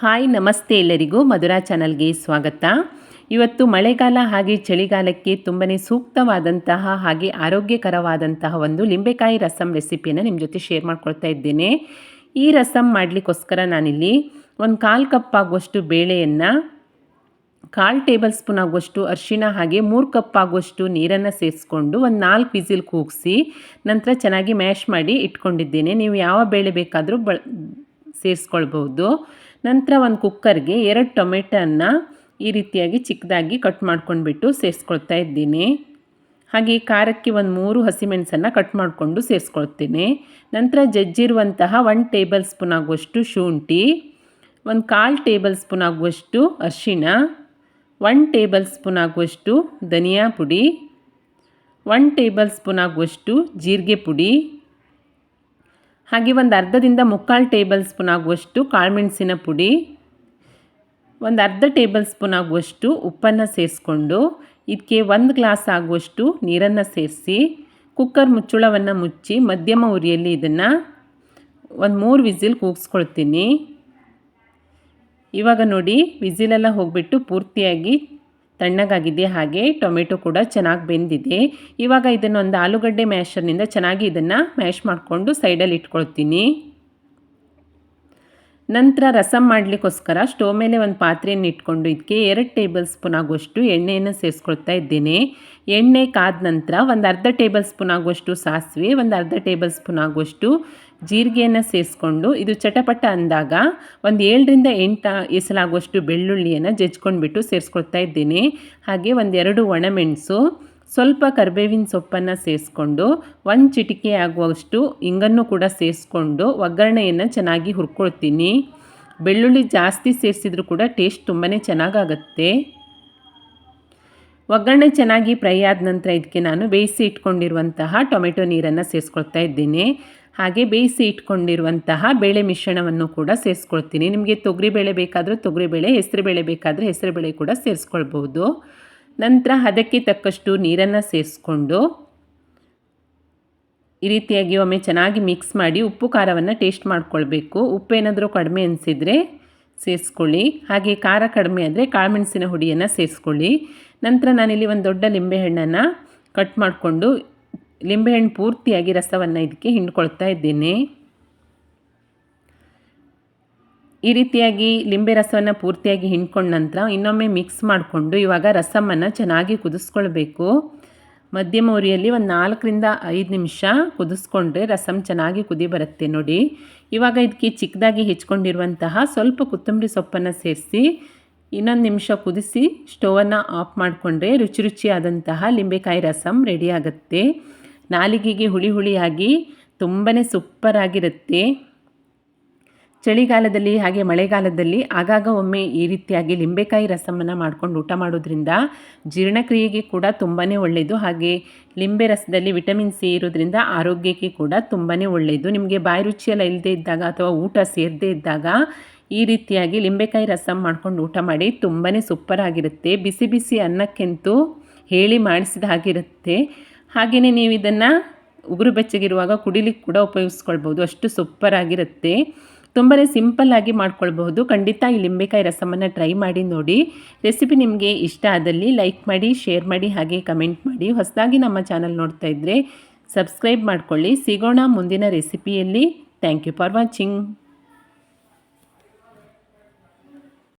Hi, ನಮಸ್ತೆ ಎಲ್ಲರಿಗೂ ಮಧುರಾ ಚಾನಲ್ಗೆ ಸ್ವಾಗತ. ಇವತ್ತು ಮಳೆಗಾಲ ಹಾಗೆ ಚಳಿಗಾಲಕ್ಕೆ ತುಂಬಾ ಸೂಕ್ತವಾದಂತಹ ಹಾಗೆ ಆರೋಗ್ಯಕರವಾದಂತಹ ಒಂದು ಲಿಂಬೆಕಾಯಿ ರಸಂ ರೆಸಿಪಿಯನ್ನು ನಿಮ್ಮ ಜೊತೆ ಶೇರ್ ಮಾಡ್ಕೊಳ್ತಾ ಇದ್ದೇನೆ. ಈ ರಸಂ ಮಾಡಲಿಕ್ಕೋಸ್ಕರ ನಾನಿಲ್ಲಿ ಒಂದು ಕಾಲು ಕಪ್ ಆಗುವಷ್ಟು ಬೇಳೆಯನ್ನು, ಕಾಲು ಟೇಬಲ್ ಸ್ಪೂನ್ ಆಗುವಷ್ಟು ಅರಿಶಿಣ ಹಾಗೆ ಮೂರು ಕಪ್ ಆಗುವಷ್ಟು ನೀರನ್ನು ಸೇರಿಸ್ಕೊಂಡು ಒಂದು ನಾಲ್ಕು ವಿಸಿಲ್ ಕೂಗಿಸಿ ನಂತರ ಚೆನ್ನಾಗಿ ಮ್ಯಾಶ್ ಮಾಡಿ ಇಟ್ಕೊಂಡಿದ್ದೇನೆ. ನೀವು ಯಾವ ಬೇಳೆ ಬೇಕಾದರೂ ಬ ಸೇರಿಸ್ಕೊಳ್ಬೋದು ನಂತರ ಒಂದು ಕುಕ್ಕರ್ಗೆ ಎರಡು ಟೊಮೆಟೋನ ಈ ರೀತಿಯಾಗಿ ಚಿಕ್ಕದಾಗಿ ಕಟ್ ಮಾಡ್ಕೊಂಡ್ಬಿಟ್ಟು ಸೇರಿಸ್ಕೊಳ್ತಾ ಇದ್ದೀನಿ. ಹಾಗೆ ಖಾರಕ್ಕೆ ಒಂದು ಮೂರು ಹಸಿಮೆಣಸನ್ನು ಕಟ್ ಮಾಡಿಕೊಂಡು ಸೇರಿಸ್ಕೊಳ್ತೀನಿ. ನಂತರ ಜಜ್ಜಿರುವಂತಹ ಒನ್ ಟೇಬಲ್ ಸ್ಪೂನ್ ಆಗುವಷ್ಟು ಶುಂಠಿ, ಒಂದು ಕಾಲು ಟೇಬಲ್ ಸ್ಪೂನ್ ಆಗುವಷ್ಟು ಅರಿಶಿಣ ಒನ್ ಟೇಬಲ್ ಸ್ಪೂನ್ ಆಗುವಷ್ಟು ಧನಿಯಾ ಪುಡಿ ಒನ್ ಟೇಬಲ್ ಸ್ಪೂನ್ ಆಗುವಷ್ಟು ಜೀರಿಗೆ ಪುಡಿ ಹಾಗೆ ಒಂದು ಅರ್ಧದಿಂದ ಮುಕ್ಕಾಲು ಟೇಬಲ್ ಸ್ಪೂನ್ ಆಗುವಷ್ಟು ಕಾಳುಮೆಣಸಿನ ಪುಡಿ, ಒಂದು ಅರ್ಧ ಟೇಬಲ್ ಸ್ಪೂನ್ ಆಗುವಷ್ಟು ಉಪ್ಪನ್ನು ಸೇರಿಸ್ಕೊಂಡು ಇದಕ್ಕೆ ಒಂದು ಗ್ಲಾಸ್ ಆಗುವಷ್ಟು ನೀರನ್ನು ಸೇರಿಸಿ, ಕುಕ್ಕರ್ ಮುಚ್ಚುಳವನ್ನು ಮುಚ್ಚಿ ಮಧ್ಯಮ ಉರಿಯಲ್ಲಿ ಇದನ್ನು ಒಂದು ಮೂರು ವಿಸಿಲ್ ಕೂಗಿಸ್ಕೊಳ್ತೀನಿ. ಇವಾಗ ನೋಡಿ, ವಿಸಿಲೆಲ್ಲ ಹೋಗಿಬಿಟ್ಟು ಪೂರ್ತಿಯಾಗಿ ತಣ್ಣಗಾಗಿದೆ, ಹಾಗೆ ಟೊಮೆಟೊ ಕೂಡ ಚೆನ್ನಾಗಿ ಬೆಂದಿದೆ. ಇವಾಗ ಇದನ್ನು ಒಂದು ಆಲೂಗಡ್ಡೆ ಮ್ಯಾಶರ್ನಿಂದ ಚೆನ್ನಾಗಿ ಇದನ್ನು ಮ್ಯಾಶ್ ಮಾಡಿಕೊಂಡು ಸೈಡಲ್ಲಿ ಇಟ್ಕೊಳ್ತೀನಿ. ನಂತರ ರಸಮ್ ಮಾಡಲಿಕ್ಕೋಸ್ಕರ ಸ್ಟೋವ್ ಮೇಲೆ ಒಂದು ಪಾತ್ರೆಯನ್ನು ಇಟ್ಕೊಂಡು ಇದಕ್ಕೆ ಎರಡು ಟೇಬಲ್ ಸ್ಪೂನ್ ಆಗುವಷ್ಟು ಎಣ್ಣೆಯನ್ನು ಸೇರಿಸ್ಕೊಳ್ತಾ ಇದ್ದೇನೆ. ಎಣ್ಣೆ ಕಾದ ನಂತರ ಒಂದು ಅರ್ಧ ಟೇಬಲ್ ಸ್ಪೂನ್ ಆಗುವಷ್ಟು ಸಾಸಿವೆ, ಒಂದು ಅರ್ಧ ಟೇಬಲ್ ಸ್ಪೂನ್ ಆಗುವಷ್ಟು ಜೀರಿಗೆಯನ್ನು ಸೇರಿಸ್ಕೊಂಡು ಇದು ಚಟಪಟ ಅಂದಾಗ ಒಂದು ಏಳರಿಂದ ಎಂಟು ಎಸಲಾಗುವಷ್ಟು ಬೆಳ್ಳುಳ್ಳಿಯನ್ನು ಜಜ್ಕೊಂಡ್ಬಿಟ್ಟು ಸೇರಿಸ್ಕೊಳ್ತಾ ಇದ್ದೀನಿ. ಹಾಗೆ ಒಂದೆರಡು ಒಣಮೆಣಸು, ಸ್ವಲ್ಪ ಕರ್ಬೇವಿನ ಸೊಪ್ಪನ್ನು ಸೇರಿಸ್ಕೊಂಡು ಒಂದು ಚಿಟಿಕೆ ಆಗುವಷ್ಟು ಇಂಗನ್ನು ಕೂಡ ಸೇರಿಸ್ಕೊಂಡು ಒಗ್ಗರಣೆಯನ್ನು ಚೆನ್ನಾಗಿ ಹುರ್ಕೊಳ್ತೀನಿ. ಬೆಳ್ಳುಳ್ಳಿ ಜಾಸ್ತಿ ಸೇರಿಸಿದ್ರು ಕೂಡ ಟೇಸ್ಟ್ ತುಂಬಾ ಚೆನ್ನಾಗಾಗತ್ತೆ. ಒಗ್ಗರಣೆ ಚೆನ್ನಾಗಿ ಫ್ರೈ ಆದ ನಂತರ ಇದಕ್ಕೆ ನಾನು ಬೇಯಿಸಿ ಇಟ್ಕೊಂಡಿರುವಂತಹ ಟೊಮೆಟೊ ನೀರನ್ನು ಸೇರಿಸ್ಕೊಳ್ತಾ ಇದ್ದೀನಿ. ಹಾಗೆ ಬೇಯಿಸಿ ಇಟ್ಕೊಂಡಿರುವಂತಹ ಬೇಳೆ ಮಿಶ್ರಣವನ್ನು ಕೂಡ ಸೇರಿಸ್ಕೊಳ್ತೀನಿ. ನಿಮಗೆ ತೊಗರಿ ಬೇಳೆ ಬೇಕಾದರೂ ತೊಗರಿಬೇಳೆ ಹೆಸರುಬೇಳೆ ಬೇಕಾದರೆ ಹೆಸರುಬೇಳೆ ಕೂಡ ಸೇರಿಸ್ಕೊಳ್ಬೋದು. ನಂತರ ಅದಕ್ಕೆ ತಕ್ಕಷ್ಟು ನೀರನ್ನು ಸೇರಿಸ್ಕೊಂಡು ಈ ರೀತಿಯಾಗಿ ಒಮ್ಮೆ ಚೆನ್ನಾಗಿ ಮಿಕ್ಸ್ ಮಾಡಿ ಉಪ್ಪು ಖಾರವನ್ನು ಟೇಸ್ಟ್ ಮಾಡ್ಕೊಳ್ಬೇಕು. ಉಪ್ಪು ಏನಾದರೂ ಕಡಿಮೆ ಅನಿಸಿದರೆ ಸೇರಿಸ್ಕೊಳ್ಳಿ. ಹಾಗೆ ಖಾರ ಕಡಿಮೆ ಆದರೆ ಕಾಳುಮೆಣಸಿನ ಹುಡಿಯನ್ನು ಸೇರಿಸ್ಕೊಳ್ಳಿ. ನಂತರ ನಾನಿಲ್ಲಿ ಒಂದು ದೊಡ್ಡ ಲಿಂಬೆಹಣ್ಣನ್ನು ಕಟ್ ಮಾಡಿಕೊಂಡು ಲಿಂಬೆಹಣ್ಣು ಪೂರ್ತಿಯಾಗಿ ರಸವನ್ನು ಇದಕ್ಕೆ ಹಿಂಡ್ಕೊಳ್ತಾ ಇದ್ದೇನೆ. ಈ ರೀತಿಯಾಗಿ ಲಿಂಬೆ ರಸವನ್ನು ಪೂರ್ತಿಯಾಗಿ ಹಿಂಡ್ಕೊಂಡ ನಂತರ ಇನ್ನೊಮ್ಮೆ ಮಿಕ್ಸ್ ಮಾಡಿಕೊಂಡು ಇವಾಗ ರಸಮನ್ನು ಚೆನ್ನಾಗಿ ಕುದಿಸ್ಕೊಳ್ಬೇಕು. ಮಧ್ಯಮ ಉರಿಯಲ್ಲಿ ಒಂದು ನಾಲ್ಕರಿಂದ ಐದು ನಿಮಿಷ ಕುದಿಸ್ಕೊಂಡ್ರೆ ರಸಮ್ ಚೆನ್ನಾಗಿ ಕುದಿ ಬರುತ್ತೆ ನೋಡಿ. ಇವಾಗ ಇದಕ್ಕೆ ಚಿಕ್ಕದಾಗಿ ಹೆಚ್ಕೊಂಡಿರುವಂತಹ ಸ್ವಲ್ಪ ಕೊತ್ತಂಬರಿ ಸೊಪ್ಪನ್ನು ಸೇರಿಸಿ ಇನ್ನೊಂದು ನಿಮಿಷ ಕುದಿಸಿ ಸ್ಟೋವನ್ನು ಆಫ್ ಮಾಡಿಕೊಂಡ್ರೆ ರುಚಿ ರುಚಿಯಾದಂತಹ ಲಿಂಬೆಕಾಯಿ ರಸಮ್ ರೆಡಿ ನಾಲಿಗೆಗೆ ಹುಳಿ ಹುಳಿಯಾಗಿ ತುಂಬಾ ಸೂಪ್ಪರಾಗಿರುತ್ತೆ ಚಳಿಗಾಲದಲ್ಲಿ ಹಾಗೆ ಮಳೆಗಾಲದಲ್ಲಿ ಆಗಾಗ ಒಮ್ಮೆ ಈ ರೀತಿಯಾಗಿ ಲಿಂಬೆಕಾಯಿ ರಸಮನ್ನು ಮಾಡ್ಕೊಂಡು ಊಟ ಮಾಡೋದ್ರಿಂದ ಜೀರ್ಣಕ್ರಿಯೆಗೆ ಕೂಡ ತುಂಬಾ ಒಳ್ಳೆಯದು ಹಾಗೆ ಲಿಂಬೆ ರಸದಲ್ಲಿ ವಿಟಮಿನ್ ಸಿ ಇರೋದ್ರಿಂದ ಆರೋಗ್ಯಕ್ಕೆ ಕೂಡ ತುಂಬಾ ಒಳ್ಳೆಯದು ನಿಮಗೆ ಬಾಯಿ ರುಚಿಯೆಲ್ಲ ಇಲ್ಲದೇ ಇದ್ದಾಗ ಅಥವಾ ಊಟ ಸೇರದೇ ಇದ್ದಾಗ ಈ ರೀತಿಯಾಗಿ ಲಿಂಬೆಕಾಯಿ ರಸಮ್ ಮಾಡ್ಕೊಂಡು ಊಟ ಮಾಡಿ ತುಂಬಾ ಸೂಪರಾಗಿರುತ್ತೆ ಬಿಸಿ ಬಿಸಿ ಅನ್ನಕ್ಕೆಂತೂ ಹೇಳಿ ಮಾಡಿಸಿದ ಹಾಗಿರುತ್ತೆ. ಹಾಗೆಯೇ ನೀವು ಇದನ್ನು ಉಗುರು ಬೆಚ್ಚಗಿರುವಾಗ ಕುಡಿಲಿಕ್ಕೆ ಕೂಡ ಉಪಯೋಗಿಸ್ಕೊಳ್ಬೋದು ಅಷ್ಟು ಸೂಪರಾಗಿರುತ್ತೆ ತುಂಬಾ ಸಿಂಪಲ್ಲಾಗಿ ಮಾಡ್ಕೊಳ್ಬಹುದು. ಖಂಡಿತ ಈ ಲಿಂಬೆಕಾಯಿ ರಸಮನ್ನು ಟ್ರೈ ಮಾಡಿ ನೋಡಿ. ರೆಸಿಪಿ ನಿಮಗೆ ಇಷ್ಟ ಆದಲ್ಲಿ ಲೈಕ್ ಮಾಡಿ, ಶೇರ್ ಮಾಡಿ, ಹಾಗೆ ಕಮೆಂಟ್ ಮಾಡಿ. ಹೊಸದಾಗಿ ನಮ್ಮ ಚಾನಲ್ ನೋಡ್ತಾ ಇದ್ದರೆ ಸಬ್ಸ್ಕ್ರೈಬ್ ಮಾಡಿಕೊಳ್ಳಿ. ಸಿಗೋಣ ಮುಂದಿನ ರೆಸಿಪಿಯಲ್ಲಿ. Thank you for watching.